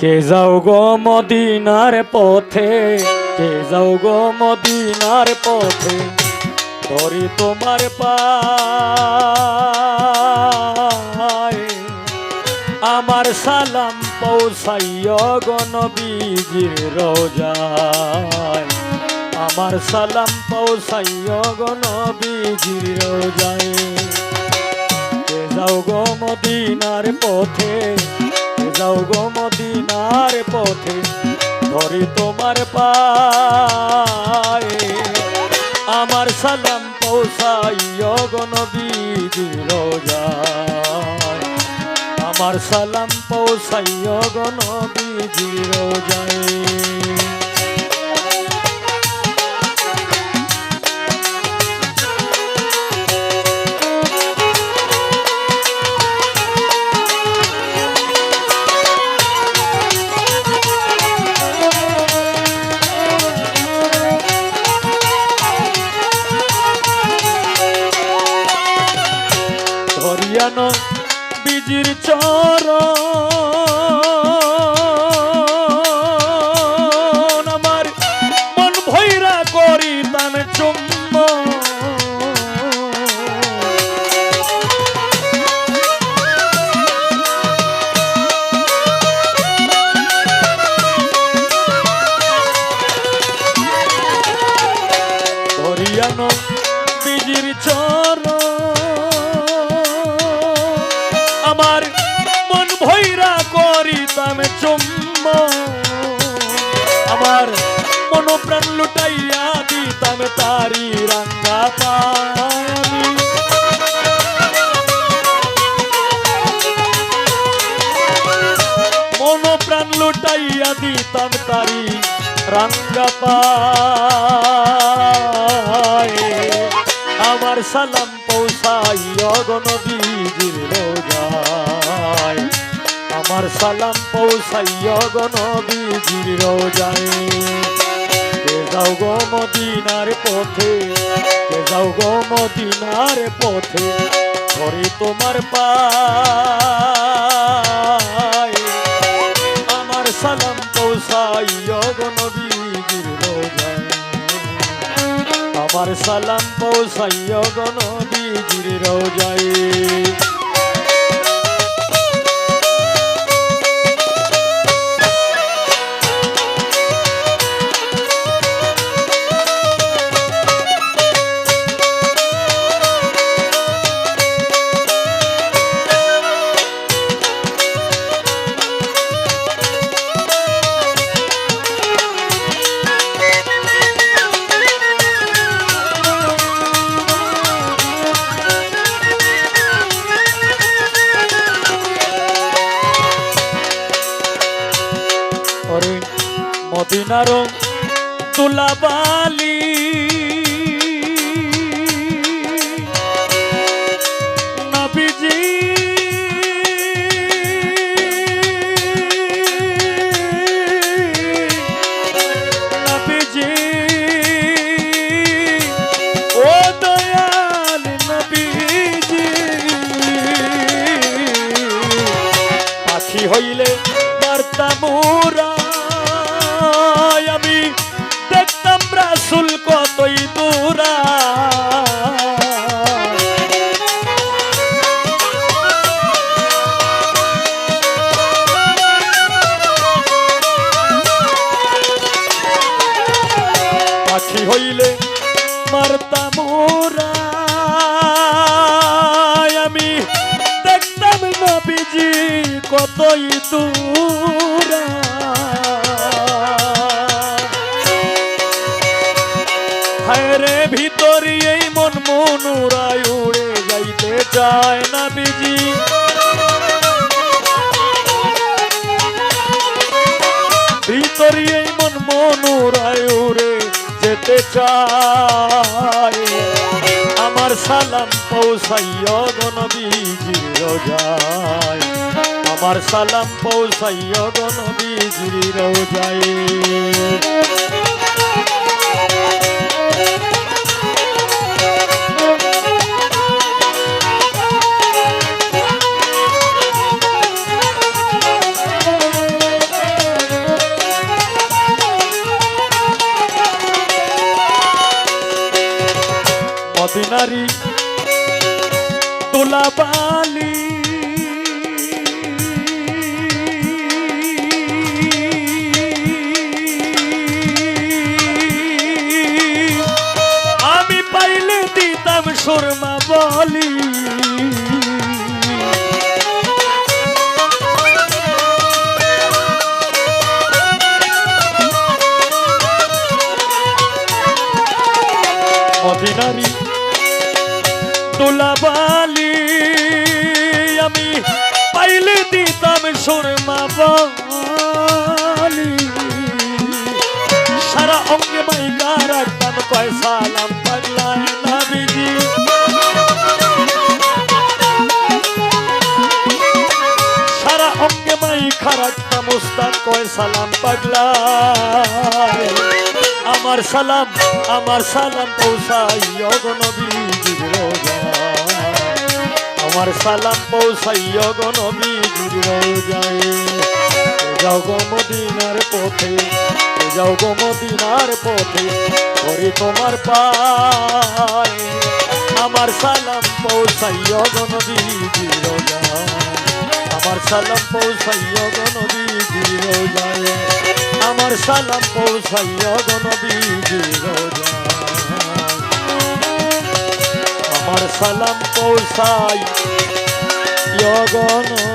কে যাও গো মদিনার পথে? কে যাও গো মদিনার পথে? ধরি তোমার পায়। আমার সালাম পৌঁছাইয় গণবীজির রোজায়। আমার সালাম পৌঁছাইয় গণবীজির রোজায়। কে যাও গো মদিনার পথে? যাও গো মদিনার পথে, ধরি তোমার পায়ে। আমার সালাম পৌঁছাইয় গণবীজির রোজা আমার সালাম পৌঁছাইয় গণবীজির রোজায়। হরিয়ানো বিজির চর। আমার মন ভৈরা করি তান চুম্ব। বিজির চর। মন ভৈরা করিতাম চুম্ব আমার মন প্রাণ লুটাইয়া দিতাম তারি রাঙ্গা পানি। মন প্রাণ লুটাইয়া দিতাম তারি রাঙ্গা পায়ে আমার সালাম পৌঁছাইয় গণবীজির রোজায়। আমার সালাম পৌঁছাইয় গণবীজির রোজায়। কে যাও গো মদিনার পথে, কে যাও গো মদিনার পথে, ধরে তোমার পায়। আমার সালাম পৌঁছাইয় গণবীজির রোজায়। আমার সালাম পৌঁছাইয় গণবীজির রোজায়। মদিনার তুলাবালি নবীজি হইলে মারতাম উড়াই আমি দেখতাম নবীজি কতই দূরা। হায় রে ভিতরি এই মন মনুরায় উড়ে যাইতে চায় না বিজি ভিতরি এই মন মনুরায় উড়ে যেতে চায়। আমার সালাম পৌঁছাইয় গণবীজির রোজায়। আমার সালাম পৌঁছাইয় গণবীজির রোজায়। তোলাবালি সুরমা বলি। সারা অঙ্গে মাইকা রাখতাম কয় সালাম পাগলায় নাবিজি সারা অঙ্গে মাইকা রাখতাম উস্তাদ কয় সালাম পাগলায় আমার সালাম আমার সালাম পৌঁছাই অগনবীজির রোজায় আমার সালাম পৌঁছাই অগনবীজির রোজায় যাও গো মদিনার পথে যাও গো মদিনার পথে করি তোমার পায় আমার সালাম পৌঁছাই অগনবীজির রোজায় আমার সালাম পৌঁছাই অগনবীজির রোজায় আমার সালাম পৌঁছাই অগনবীজির রোজায় আমার সালাম পৌঁছাই অগন